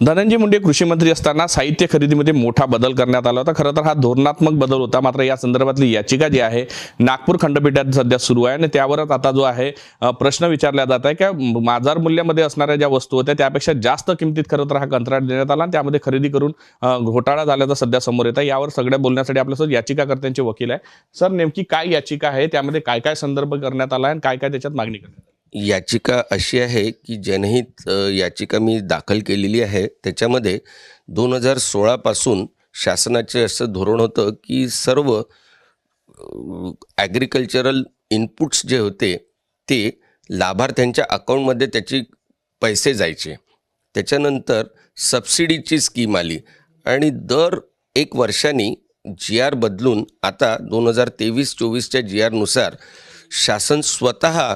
धनंजय मुंडे कृषी मंत्री असताना साहित्य खरेदीमध्ये मोठा बदल करण्यात आला होता. खरं तर हा धोरणात्मक बदल होता. मात्र या संदर्भातली याचिका जी आहे नागपूर खंडपीठात सध्या सुरू आहे आणि त्यावरच आता जो आहे प्रश्न विचारला जात आहे. की बाजार मूल्यामध्ये असणाऱ्या ज्या वस्तू होत्या त्यापेक्षा जास्त किमतीत खरं तर हा कंत्राट देण्यात आला आणि त्यामध्ये खरेदी करून घोटाळा झाल्याचा सध्या समोर येत आहे यावर सगळ्या बोलण्यासाठी आपल्यासोबत याचिकाकर्त्यांचे वकील आहे. सर नेमकी काय याचिका आहे? त्यामध्ये काय काय संदर्भ करण्यात आला आहे आणि काय काय त्याच्यात मागणी करण्यात याचिका अशी आहे की जनहित याचिका मी दाखल केलेली आहे. त्याच्यामध्ये दोन हजार सोळापासून शासनाचे असं धोरण होतं की सर्व ॲग्रिकल्चरल इनपुट्स जे होते ते लाभार्थ्यांच्या अकाउंटमध्ये त्याची पैसे जायचे. त्याच्यानंतर सबसिडीची स्कीम आली आणि दर एक वर्षांनी जी आर बदलून आता दोन हजार तेवीस चोवीसच्या जी आरनुसार शासन स्वतः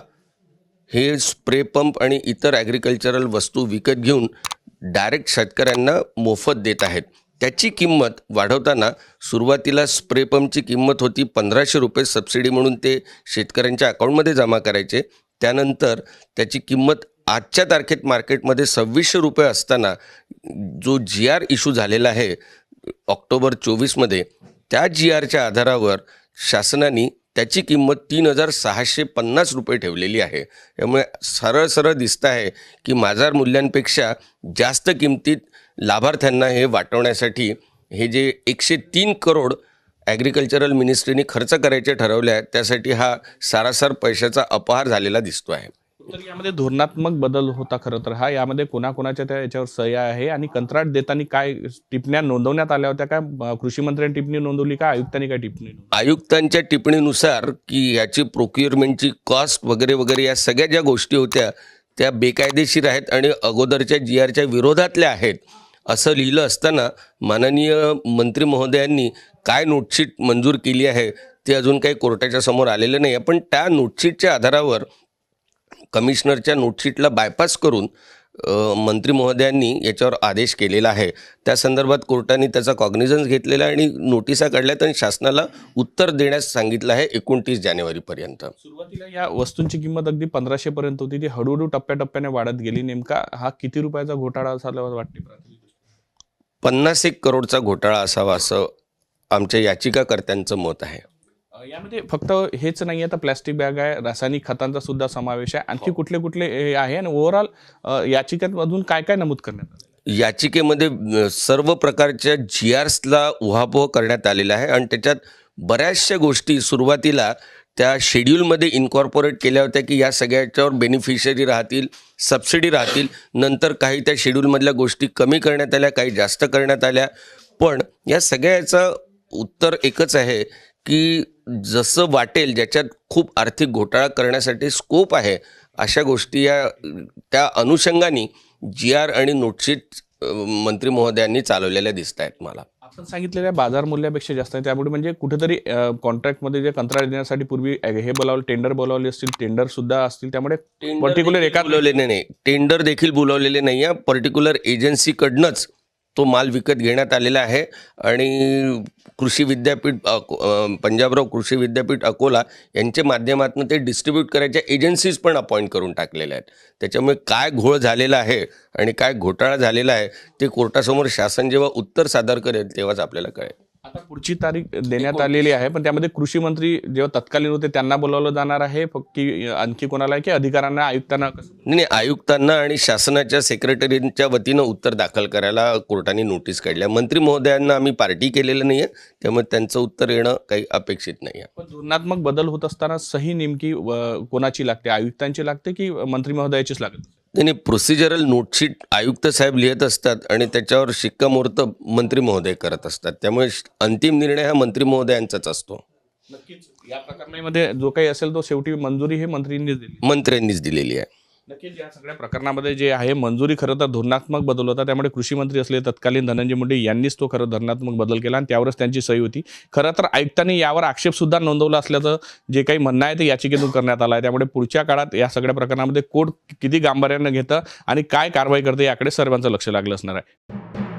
हे स्प्रे पंप आणि इतर ॲग्रिकल्चरल वस्तू विकत घेऊन डायरेक्ट शेतकऱ्यांना मोफत देत आहेत. त्याची किंमत वाढवताना सुरुवातीला स्प्रे पंपची किंमत होती पंधराशे रुपये सबसिडी म्हणून ते शेतकऱ्यांच्या अकाउंटमध्ये जमा करायचे. त्यानंतर त्याची किंमत आजच्या तारखेत मार्केटमध्ये सव्वीसशे रुपये असताना जो जी आर इश्यू झालेला आहे ऑक्टोबर चोवीसमध्ये त्या जी आरच्या आधारावर शासनाने त्याची किंमत तीन हजार सहाशे पन्नास रुपये ठेवलेली आहे. त्यामुळे सरळ सरळ दिसतं आहे की बाजार मूल्यांपेक्षा जास्त किमतीत लाभार्थ्यांना हे वाटवण्यासाठी हे जे एकशे तीन करोड ॲग्रिकल्चरल मिनिस्ट्रीने खर्च करायचे ठरवले आहेत त्यासाठी हा सारासार पैशाचा अपहार झालेला दिसतो आहे. तर यामध्ये धोरणात्मक बदल होता खरं तर. हा यामध्ये कोणाकोणाच्या त्या याच्यावर सह्या आहे आणि कंत्राट देताना काय टिपण्या नोंदवण्यात आल्या होत्या? काय कृषी मंत्र्यांनी टिप्पणी नोंदवली का? आयुक्तांनी काय टिप्पणी आयुक्तांच्या टिप्पणीनुसार की याची प्रोक्युअरमेंटची कॉस्ट वगैरे वगैरे या सगळ्या ज्या गोष्टी होत्या त्या बेकायदेशीर आहेत आणि अगोदरच्या जी आरच्या विरोधातल्या आहेत असं लिहिलं असताना माननीय मंत्री महोदयांनी काय नोटशीट मंजूर केली आहे ते अजून काही कोर्टाच्या समोर आलेलं नाही आहे पण त्या नोटशीटच्या आधारावर कमिशनरच्या नोटशीटला बायपास करून मंत्री महोदयांनी याच्यावर आदेश केलेला आहे. त्या संदर्भात कोर्टाने त्याचा कॉग्निझन्स घेतलेला आहे आणि नोटिसा काढल्यात आणि शासनाला उत्तर देण्यास सांगितलं आहे एकोणतीस जानेवारीपर्यंत. सुरुवातीला या वस्तूंची किंमत अगदी पंधराशे पर्यंत होती. ती हळूहळू टप्प्याटप्प्याने वाढत गेली. नेमका हा किती रुपयाचा घोटाळा झाला वाटते पन्नास एक करोडचा घोटाळा असावा असं आमच्या याचिकाकर्त्यांचं मत आहे. यामध्ये फक्त हेच नाही आहे तर प्लॅस्टिक बॅग आहे रासायनिक खतांचा सुद्धा समावेश आहे. आणखी कुठले कुठले हे आहे? आणि ओव्हरऑल याचिकांमधून काय काय नमूद करण्यात आलं? याचिकेमध्ये सर्व प्रकारच्या जी आर्सला उहापोह करण्यात आलेला आहे. आणि त्याच्यात बऱ्याचशा गोष्टी सुरुवातीला त्या शेड्यूलमध्ये इन्कॉर्पोरेट केल्या होत्या की या सगळ्याच्यावर बेनिफिशरी राहतील सबसिडी राहतील. नंतर काही त्या शेड्यूलमधल्या गोष्टी कमी करण्यात आल्या काही जास्त करण्यात आल्या. पण या सगळ्याचं उत्तर एकच आहे की जसं वाटेल ज्याच्यात खूप आर्थिक घोटाळा करण्यासाठी स्कोप आहे अशा गोष्टी या त्या अनुषंगाने जी आर आणि नोटशीट मंत्री महोदयांनी चालवलेल्या दिसत आहेत मला. आपण सांगितलेल्या बाजार मूल्यापेक्षा जास्त आहे त्यामुळे म्हणजे कुठेतरी कॉन्ट्रॅक्टमध्ये जे कंत्राट देण्यासाठी पूर्वी हे बोलावलं टेंडर बोलावले असतील टेंडर सुद्धा असतील त्यामुळे पर्टिक्युलर एका बोलवलेले नाही. टेंडर देखील बोलवलेले नाही आहे पर्टिक्युलर एजन्सीकडनंच तो माल विकत घेण्यात आलेला आहे. आणि कृषी विद्यापीठ अको- पंजाबराव कृषी विद्यापीठ अकोला यांच्या माध्यमातून ते डिस्ट्रीब्यूट करायच्या एजन्सीज पण अपॉइंट करून टाकलेल्या आहेत. त्याच्यामुळे काय घोळ झालेला आहे आणि काय घोटाळा झालेला आहे ते कोर्टासमोर शासन जेव्हा उत्तर सादर करेल तेव्हाच आपल्याला कळेल. आता पुढची तारीख देण्यात आलेली आहे पण त्यामध्ये कृषी मंत्री जेव्हा तत्कालीन होते त्यांना बोलावलं जाणार आहे फक्त की आणखी कोणाला आहे की अधिकाऱ्यांना आयुक्तांना नाही नाही, आयुक्तांना आणि शासनाच्या सेक्रेटरीच्या वतीनं उत्तर दाखल करायला कोर्टाने नोटीस काढल्या मंत्री महोदयांना आम्ही पार्टी केलेलं नाही आहे त्यामुळे त्यांचं उत्तर येणं काही अपेक्षित नाही आहे. पण धोरणात्मक बदल होत असताना सही नेमकी कोणाची लागते? आयुक्तांची लागते की मंत्री महोदयाचीच लागते नाही नाही प्रोसिजरल नोटशीट आयुक्त साहेब लिहित असतात आणि त्याच्यावर शिक्कामोर्तब मंत्री महोदय करत असतात. त्यामुळे अंतिम निर्णय हा मंत्री महोदयांचाच असतो. नक्कीच. या प्रकरणामध्ये जो काही असेल तो शेवटी मंजुरी हे मंत्रींनीच दिली. मंत्र्यांनीच दिलेली आहे. नक्कीच या सगळ्या प्रकरणामध्ये जे आहे मंजुरी खरं तर धोरणात्मक बदल होता. त्यामुळे कृषी मंत्री असले तत्कालीन धनंजय मुंडे यांनीच तो खरं धोरणात्मक बदल केला आणि त्यावरच त्यांची सही होती. खरं तर आयुक्तांनी यावर आक्षेप सुद्धा नोंदवला असल्याचं जे काही म्हणणं आहे ते याचिकेतून करण्यात आलं आहे. त्यामुळे पुढच्या काळात या सगळ्या प्रकरणामध्ये कोर्ट किती गांभीर्यानं घेतं आणि काय कारवाई करते याकडे सर्वांचं लक्ष लागलं असणार आहे.